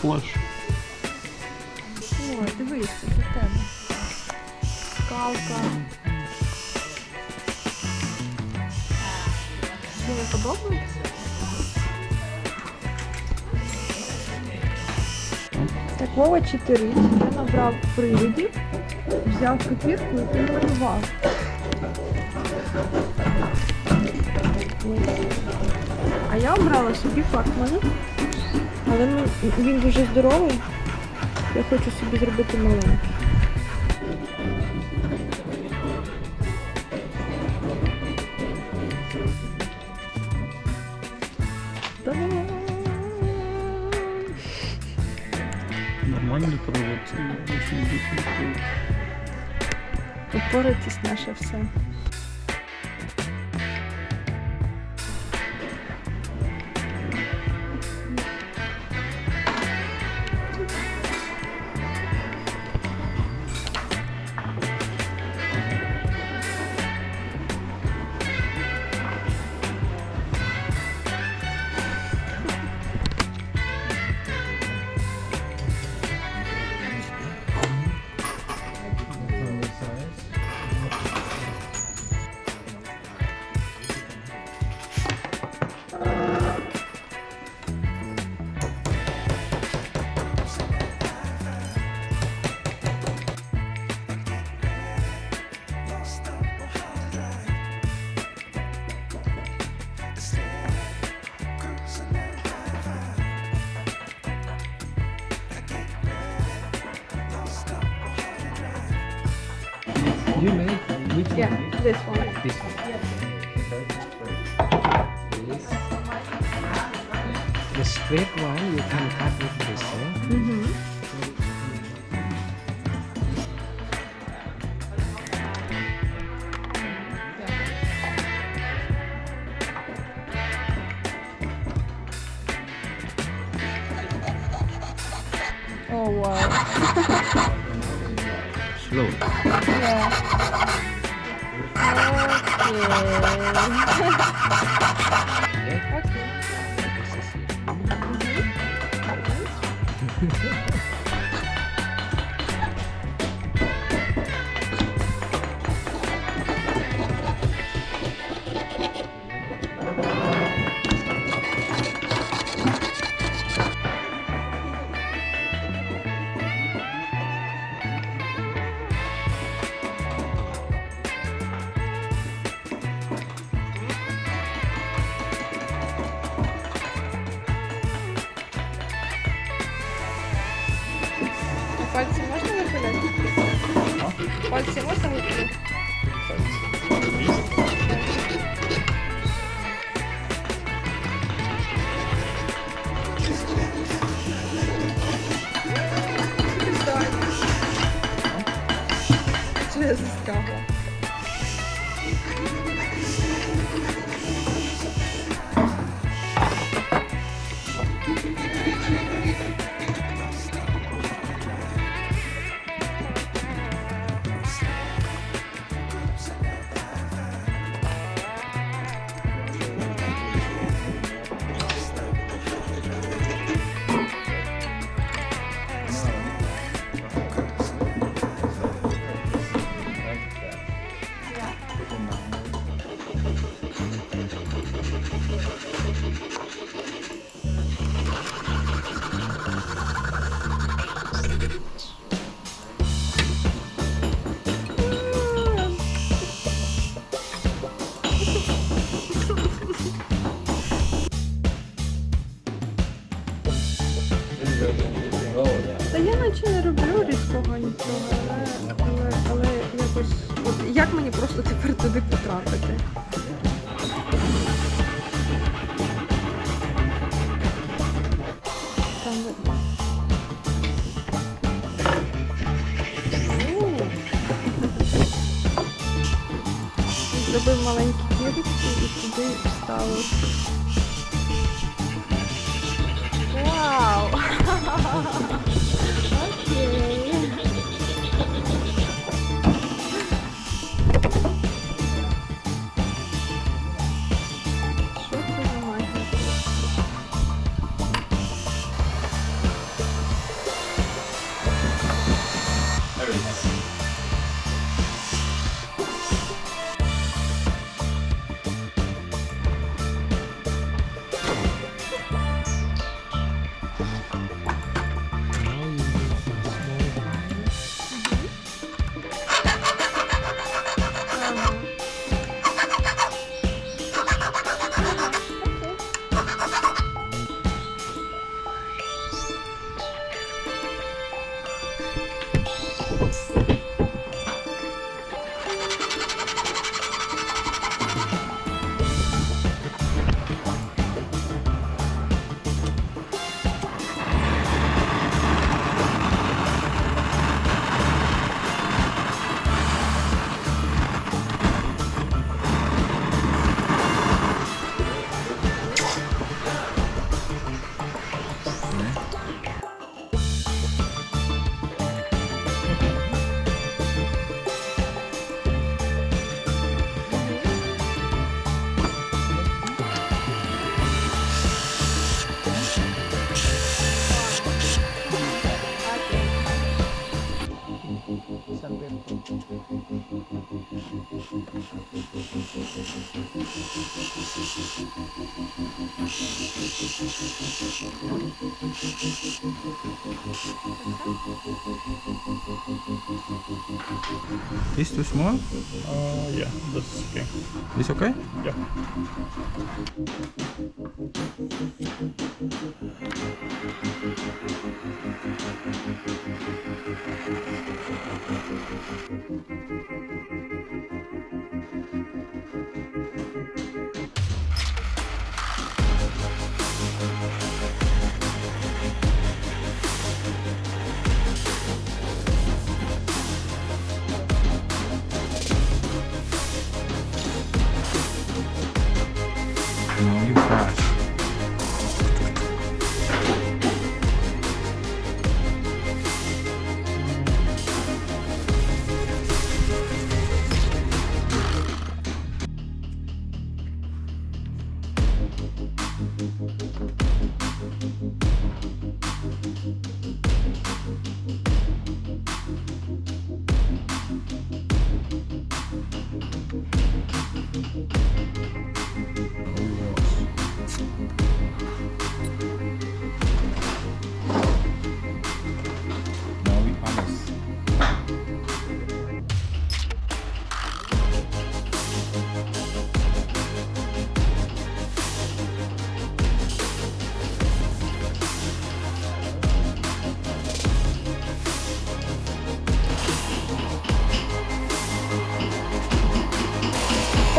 Флеш. О, дивись, це для тебе. Скалка. Тобі подобається? Так, Вова чотири. Я набрав привидів, взяв папірку і помалював. А я обрала собі факмана. Але ну, він дуже здоровий. Я хочу собі зробити маленький. Нормальний провод. Більше не більше. Упоритись наше все. You made which one? Yeah, this one. This one. Yes. The straight one you can cut with this. Eh? Mm -hmm. slow. Iya. Oke. Oke. Пальці можна випиляти? Що я заскавла? Потрапити? Там... Зробив маленькі дірочки і туди вставив. Вау! Is too small? Uh, yeah, that's okay. Is okay? Yeah.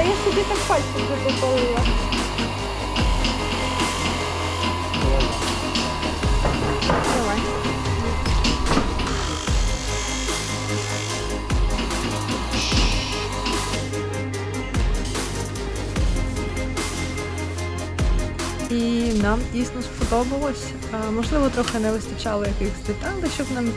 Та я собі так пальцем вже. Давай. І нам дійсно сподобалось. Можливо, трохи не вистачало якихось деталей, щоб нам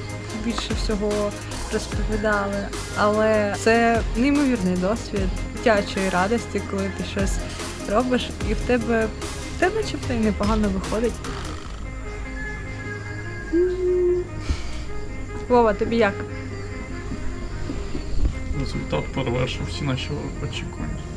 більше всього розповідали. Але це неймовірний досвід дитячої радості, коли ти щось робиш, і в тебе в тебе начебто і непогано виходить. Вова, тобі як? Результат перевершив всі наші очікування.